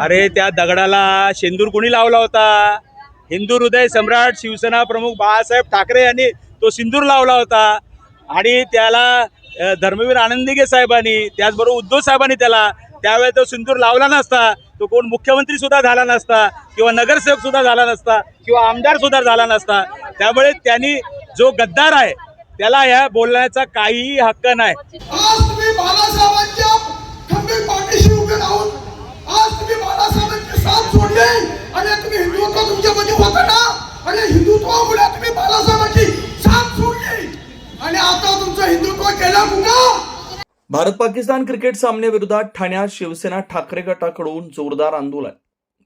अरे त्या दगडाला शेंदूर कोणी लावला होता? हिंदू हृदय सम्राट शिवसेना प्रमुख बाळासाहेब ठाकरे यांनी तो सिंदूर लावला होता. आणि त्याला धर्मवीर आनंदिगे साहेबांनी त्याचबरोबर उद्धव साहेबांनी त्याला त्यावेळेस तो सिंदूर लावला नसता. तो कोण मुख्यमंत्री सुद्धा झाला नसता किंवा नगरसेवक सुद्धा झाला नसता किंवा आमदार सुद्धा झाला नसता. त्यामुळे त्यांनी जो गद्दार आहे त्याला ह्या बोलण्याचा काहीही हक्क नाही. बाळासाहेबांची अरे तुम्ही हिंदुत्व तुमच्यामध्ये होतं ना? अरे हिंदुत्वामुळे तुम्ही बालासाहेबांची साथ सोडली. आणि आता तुमचं हिंदुत्व केलं मुका भारत पाकिस्तान क्रिकेट सामन्याविरोधात ठाण्यात शिवसेना ठाकरे गटाकडून जोरदार आंदोलन.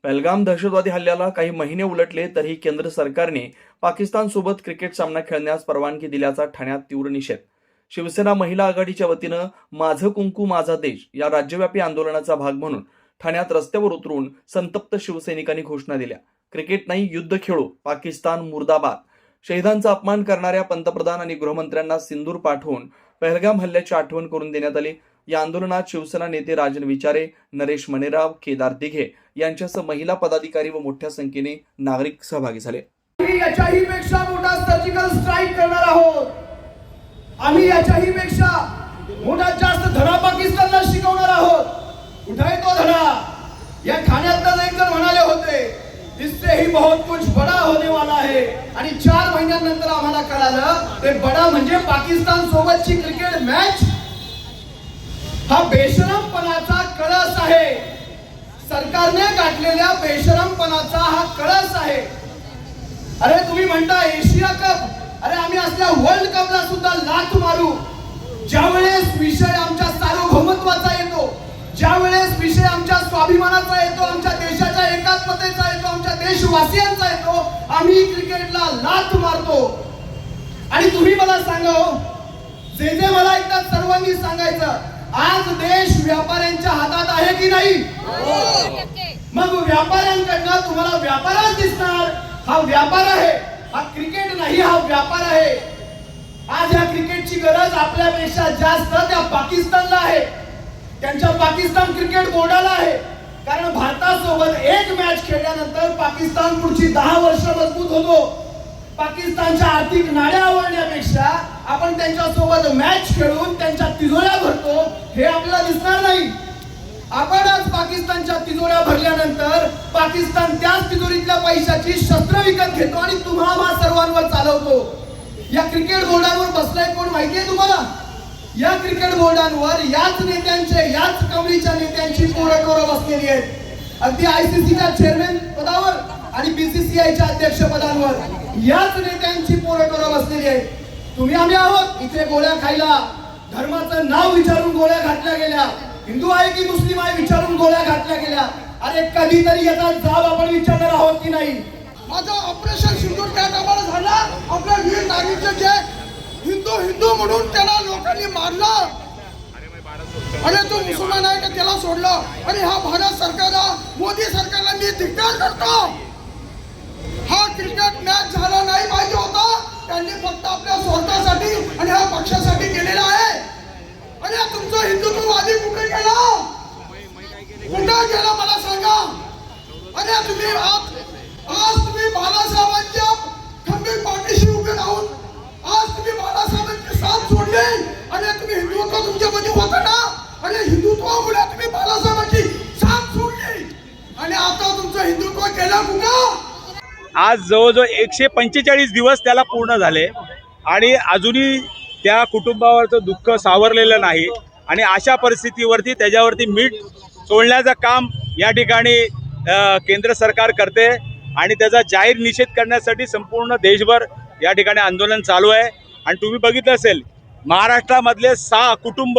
पहलगाम दहशतवादी हल्ल्याला काही महिने उलटले तरीही केंद्र सरकारने पाकिस्तान सोबत क्रिकेट सामना खेळण्यास परवानगी दिल्याचा ठाण्यात तीव्र निषेध. शिवसेना महिला आघाडीच्या वतीनं माझं कुंकू माझा देश या राज्यव्यापी आंदोलनाचा भाग म्हणून ठाण्यात रस्त्यावर उतरून संतप्त शिवसैनिकांनी घोषणा दिल्या. क्रिकेट नाही युद्ध खेळू पाकिस्तान मुर्दाबाद. शहीदांचा अपमान करणाऱ्या पंतप्रधान आणि गृहमंत्र्यांना सिंदूर पाठवून पहलगाम हल्ल्याची आठवण करून देण्यात आली. या आंदोलनात शिवसेना नेते राजन विचारे नरेश मनेराव केदार दिघे यांच्यासह महिला पदाधिकारी व मोठ्या संख्येने नागरिक सहभागी झाले. याच्याही पेक्षा मोठा सर्जिकल स्ट्राईक करणार आहोत. आम्ही याच्याही पेक्षा मोठा जास्त धडा पाकिस्तानला शिकवणार आहोत. कुठे तो धडा. या ठाण्यातलं एक जण म्हणाले होते इससे ही बहुत कुछ बडा होने वाला है. आणि चार महिन्यानंतर आम्हाला कळालं ते बडा म्हणजे पाकिस्तान सोबतची क्रिकेट मॅच. हा बेशरमपणाचा कळस आहे. सरकारने गाठलेल्या बेशरमपणाचा हा कळस आहे. अरे तुम्ही म्हणता एशिया कप? अरे आम्ही असल्या वर्ल्ड कपला सुद्धा लात मारू. ज्यावेळेस विषय आमच्या सार्वभौमत्वाचा येतो ज्यावेळेस विषय आमच्या स्वाभिमानाचा येतो आमच्या देशाच्या एकात्मतेचा येतो आमच्या देशवासियांचा येतो. आम्ही क्रिकेटला लाथ मारतो. आणि तुम्ही मला सांगा हो, जे जे मला एकदा सर्वांनी सांगायचं आज देश व्यापाऱ्यांच्या हातात आहे की नाही? मग व्यापाऱ्यांकडनं तुम्हाला व्यापारच दिसणार. हा व्यापार आहे. हा क्रिकेट नाही हा व्यापार आहे. आज ह्या क्रिकेटची गरज आपल्यापेक्षा जास्त त्या पाकिस्तानला आहे. त्यांच्या पाकिस्तान क्रिकेट बोर्डाला आहे. कारण भारतासोबत एक मॅच खेळल्यानंतर पाकिस्तान पुढची दहा वर्ष मजबूत होतो. पाकिस्तानच्या आर्थिक नाड्या आवडण्यापेक्षा आपण त्यांच्यासोबत मॅच खेळून त्यांच्या तिजोऱ्या भरतो हे आपल्याला दिसणार नाही. आपण आज पाकिस्तानच्या तिजोऱ्या भरल्यानंतर पाकिस्तान त्याच तिजोरीतल्या पैशाची शस्त्र विकत घेतो आणि तुम्हा सर्वांवर चालवतो. या क्रिकेट बोर्डावर बसलाय कोण माहितीये तुम्हाला? या क्रिकेट बोर्डांवर याच नेत्यांचे याच कमळीच्या नेत्यांची पोरं टोरं बसलेली आहेत. अगदी आयसीसीच्या चेअरमॅन पदावर आणि बीसीसीआयच्या अध्यक्ष पदांवर याच नेत्यांची पोरं टोरं बसलेली आहेत. तुम्ही आम्ही आहोत इथे गोळ्या खायला. धर्माचं नाव विचारून गोळ्या घातल्या गेल्या. हिंदू आहे की मुस्लिम आहे विचारून गोळ्या घातल्या गेल्या. अरे कधीतरी याचा जाब आपण विचारणार आहोत की नाही? माझं ऑपरेशन शिंदूर त्या कामाला झालं. आपल्या वीर नागरिक जे हिंदू हिंदू म्हणून त्याला लोकांनी मारलं. आणि तो मुसलमान आहे का त्याला सोडलं. आणि हा भारत सरकारला मोदी सरकारला मी धिक्कार करतो. हा क्रिकेट मॅच झाला नाही पाहिजे होता. त्यांनी फक्त आपल्या स्वार्थासाठी आणि ह्या पक्षासाठी केलेला आहे. आणि तुमचं हिंदुत्ववादी कुठे गेला? कुठे गेला मला सांगा. आणि तुम्ही आज आज तुम्ही बाळासाहेबांच्या खंबीर तुम्ही हिंदुत्व तुमच्यामध्ये होतं ना? आणि हिंदुत्वामुळे तुम्ही बालासाहेबांची साथ सोडली. आणि आता तुमचं हिंदुत्व केलं कुठं आज जवळजवळ एकशे पंचेचाळीस दिवस त्याला पूर्ण झाले. आणि अजूनही त्या कुटुंबावरचं दुःख सावरलेलं नाही. आणि अशा परिस्थितीवरती त्याच्यावरती मीठ सोडण्याचं काम या ठिकाणी केंद्र सरकार करते. आणि त्याचा जाहीर निषेध करण्यासाठी संपूर्ण देशभर या ठिकाणी आंदोलन चालू आहे. आणि तुम्ही बघितलं असेल महाराष्ट्रामधले सहा कुटुंब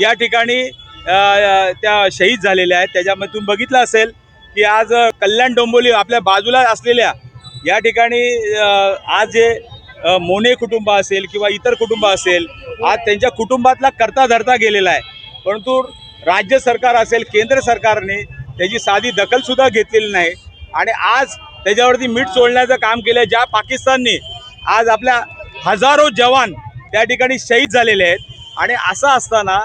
या ठिकाणी त्या शहीद झालेल्या आहेत. त्याच्यामध्ये तुम्ही बघितलं असेल की आज कल्याण डोंबोली आपल्या बाजूला असलेल्या या ठिकाणी आज जे मोने कुटुंब असेल किंवा इतर कुटुंब असेल आज त्यांच्या कुटुंबातला करता धरता गेलेला आहे. परंतु राज्य सरकार असेल केंद्र सरकारने त्याची साधी दखलसुद्धा घेतलेली नाही. आणि आज त्याच्यावरती मीठ सोडण्याचं काम केलं ज्या पाकिस्तानने आज आपल्या हजारो जवान त्या ठिकाणी शहीद झालेले आहेत. आणि असं असताना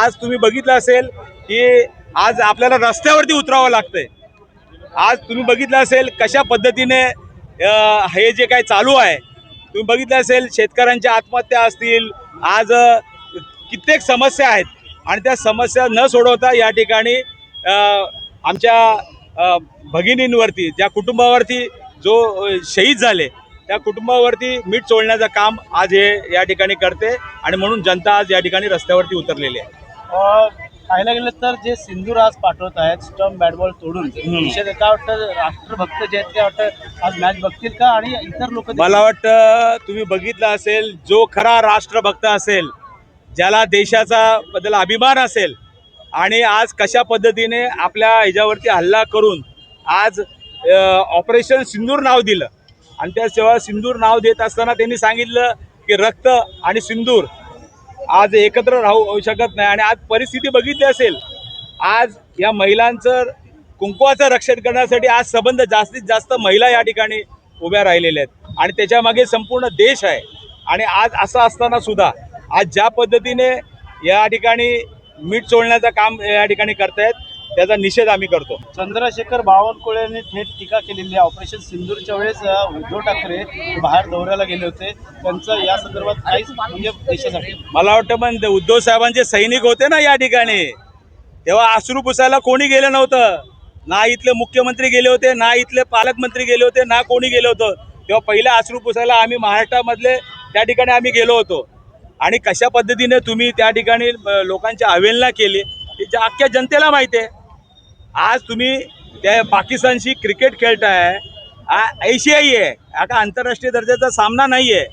आज तुम्ही बघितलं असेल की आज आपल्याला रस्त्यावरती उतरावं लागतंय. आज तुम्ही बघितलं असेल कशा पद्धतीने हे जे काय चालू आहे. तुम्ही बघितलं असेल शेतकऱ्यांच्या आत्महत्या असतील. आज कित्येक समस्या आहेत. आणि त्या समस्या न सोडवता या ठिकाणी आमच्या भगिनींवरती ज्या कुटुंबावरती जो शहीद झाले त्या कुटुंबावरती मीठ चोळण्याचं काम आज हे या ठिकाणी करते आणि म्हणून जनता आज या ठिकाणी रस्त्यावरती उतरलेली आहे. पाहायला गेलं तर जे सिंधूर आज पाठवत आहेत स्टंप बॅट बॉल तोडून. विषय काय वाटतं राष्ट्रभक्त जे आहेत ते वाटतं आज मॅच बघतील का? आणि इतर लोक मला वाटतं तुम्ही बघितलं असेल जो खरा राष्ट्रभक्त असेल ज्याला देशाचा बद्दल अभिमान असेल आणि आज कशा पद्धतीने आपल्या ह्याच्यावरती हल्ला करून आज ऑपरेशन सिंदूर नाव दिलं आणि त्याशिवाय सिंदूर नाव देत असताना त्यांनी सांगितलं की रक्त आणि सिंदूर आज एकत्र राहू शकत नाही. आणि आज परिस्थिती बघितली असेल आज या महिलांचं कुंकवाचं रक्षण करण्यासाठी आज संबंध जास्तीत जास्त महिला या ठिकाणी उभ्या राहिलेल्या आहेत. आणि त्याच्यामागे संपूर्ण देश आहे. आणि आज असं असताना सुद्धा आज ज्या पद्धतीने या ठिकाणी मीठ चोळण्याचं काम या ठिकाणी करतायत त्याचा निषेध आम्ही करतो. चंद्रशेखर बावनकुळे यांनी थेट टीका केलेली आहे. ऑपरेशन सिंदूरच्या वेळेस उद्धव ठाकरे बाहेर दौऱ्याला गेले होते. त्यांचं या संदर्भात काहीच म्हणजे देशासाठी मला वाटतं पण उद्धव साहेबांचे सैनिक होते ना या ठिकाणी. तेव्हा अश्रू पुसायला कोणी गेलं नव्हतं. ना इथले मुख्यमंत्री गेले होते ना इथले पालकमंत्री गेले होते ना कोणी गेलं होतं. तेव्हा पहिले अश्रू पुसायला आम्ही महाराष्ट्रामधले त्या ठिकाणी आम्ही गेलो होतो. आणि कशा पद्धतीने तुम्ही त्या ठिकाणी लोकांची अवहेलना केली हे ज्या अख्ख्या जनतेला माहिती आहे आज तुम्ही त्या पाकिस्तानशी क्रिकेट खेळताय ऐशियाई आहे हा का आंतरराष्ट्रीय दर्जाचा सामना नाही आहे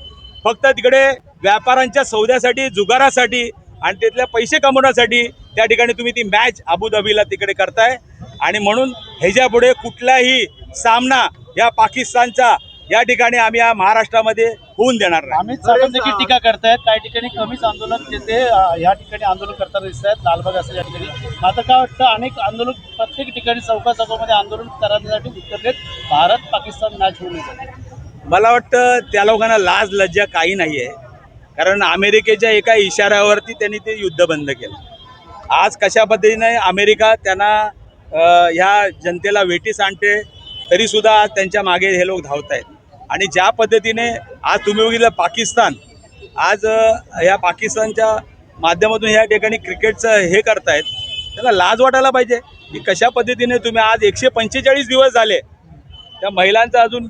फक्त तिकडे व्यापाऱ्यांच्या सौद्यासाठी जुगारासाठी आणि तिथले पैसे कमवण्यासाठी त्या ठिकाणी तुम्ही ती मॅच अबुधाबीला तिकडे करताय. आणि म्हणून ह्याच्यापुढे कुठलाही सामना या पाकिस्तानचा या ठिकाणी आम्ही या महाराष्ट्रामध्ये होऊन देणार नाही. अमित देखील टीका करतायत. काही ठिकाणी कमीच आंदोलन जे ते या ठिकाणी आंदोलन करताना दिसत आहेत. लालबाग असेल या ठिकाणी. आता काय वाटतं अनेक आंदोलन प्रत्येक ठिकाणी चौका चौकामध्ये आंदोलन करण्यासाठी उतरलेत. भारत पाकिस्तान मॅच होण्यासाठी मला वाटतं त्या लोकांना लाज लज्जा काही नाही आहे कारण अमेरिकेच्या एका इशाऱ्यावरती त्यांनी ते युद्ध बंद केलं. आज कशा पद्धतीने अमेरिका त्यांना ह्या जनतेला वेटीस आणते तरीसुद्धा आज त्यांच्या मागे हे लोक धावत आहेत आणि ज्या पद्धतीने आज तुम्ही बघितलं पाकिस्तान आज ह्या या पाकिस्तानच्या माध्यमातून या ठिकाणी क्रिकेटचं हे करतायत त्याला लाज वाटायला पाहिजे. की कशा पद्धतीने तुम्ही आज एकशे पंचेचाळीस दिवस झाले त्या महिलांचं अजून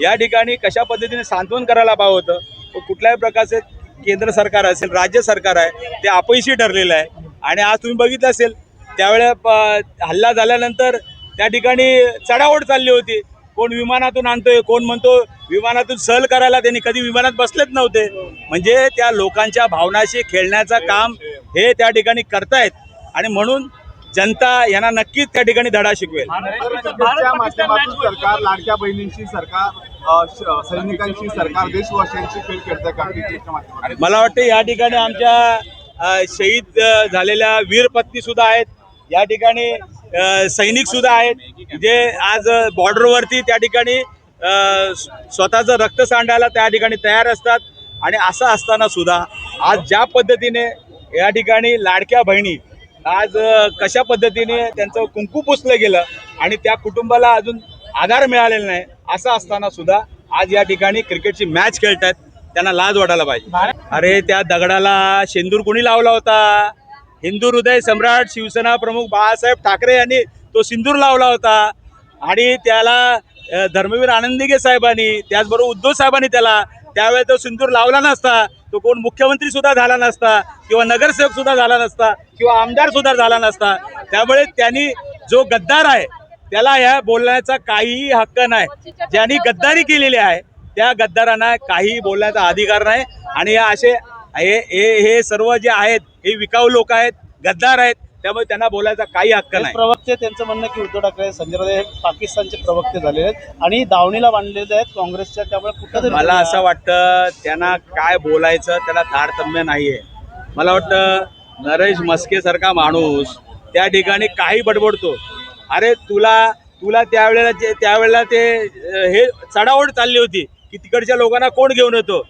या ठिकाणी कशा पद्धतीने सांत्वन करायला पाहिजे होतं? कुठल्याही प्रकारचे केंद्र सरकार असेल राज्य सरकार आहे ते अपयशी ठरलेलं आहे. आणि आज तुम्ही बघितलं असेल त्यावेळेला हल्ला झाल्यानंतर त्या ठिकाणी चढाओढ चालली होती. कोण विमानातून आणतोय कोण म्हणतो विमानातून सहल करायला त्यांनी कधी विमानात बसलेच नव्हते. म्हणजे त्या लोकांच्या भावनाशी खेळण्याचं काम हे त्या ठिकाणी करतायत. आणि म्हणून जनता यांना नक्कीच त्या ठिकाणी धडा शिकवेल. सरकार लाडक्या बहिणींशी सरकार सैनिकांशी सरकार देशवासियांशी खेळ खेळतंय का? क्रिकेटच्या माध्यमातून. मला वाटतं या ठिकाणी आमच्या शहीद झालेल्या वीर पत्नी सुद्धा आहेत. या ठिकाणी सैनिक सुद्धा आहेत. जे आज बॉर्डरवरती त्या ठिकाणी स्वतःचं रक्त सांडायला त्या ठिकाणी तयार असतात. आणि असं असताना सुद्धा आज ज्या पद्धतीने या ठिकाणी लाडक्या बहिणी आज कशा पद्धतीने त्यांचं कुंकू पुसलं गेलं आणि त्या कुटुंबाला अजून आधार मिळालेला नाही असं असताना सुद्धा आज या ठिकाणी क्रिकेटची मॅच खेळतात त्यांना लाज वाटायला पाहिजे. अरे त्या दगडाला शेंदूर कोणी लावला होता? हिंदू हृदय सम्राट शिवसेना प्रमुख बाळासाहेब ठाकरे यांनी तो सिंदूर लावला होता. आणि त्याला धर्मवीर आनंदिगे साहेबांनी त्याचबरोबर उद्धव साहेबांनी त्याला त्यावेळेस तो सिंदूर लावला नसता. तो कोण मुख्यमंत्री सुद्धा झाला नसता किंवा नगरसेवक सुद्धा झाला नसता किंवा आमदार सुद्धा झाला नसता. त्यामुळे त्यांनी जो गद्दार आहे त्याला ह्या बोलण्याचा काहीही हक्क नाही. ज्यांनी गद्दारी केलेली आहे त्या गद्दारांना काही बोलण्याचा अधिकार नाही. आणि या असे हे हे हे सर्व जे आहेत हे विकाऊ लोक आहेत गद्दार आहेत त्यामुळे त्यांना बोलायचा काही हक्क नाही. प्रवक्ते त्यांचं म्हणणं की उद्धव ठाकरे संजय राऊत हे पाकिस्तानचे प्रवक्ते झालेले आहेत आणि दावणीला बांधलेले आहेत काँग्रेसच्या त्यामुळे कुठं मला असं वाटतं त्यांना काय बोलायचं त्याला तारतम्य नाही आहे मला वाटतं नरेश मस्केसारखा माणूस त्या ठिकाणी काही बडबडतो. अरे तुला तुला त्यावेळेला त्यावेळेला ते हे चढाओढ चालली होती की तिकडच्या लोकांना कोण घेऊन येतो?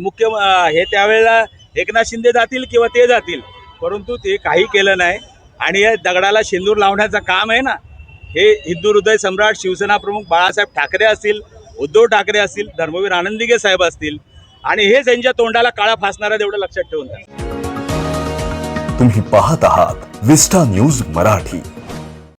मुख्य हे त्यावेळेला एकनाथ शिंदे जातील किंवा ते जातील. परंतु ते काही केलं नाही. आणि या दगडाला शेंदूर लावण्याचं काम आहे ना हे हिंदू हृदय सम्राट शिवसेना प्रमुख बाळासाहेब ठाकरे असतील उद्धव ठाकरे असतील धर्मवीर आनंदिगे साहेब असतील. आणि हेच यांच्या तोंडाला काळा फासणारा एवढं लक्षात ठेवून तुम्ही पाहत आहात विस्टा न्यूज मराठी.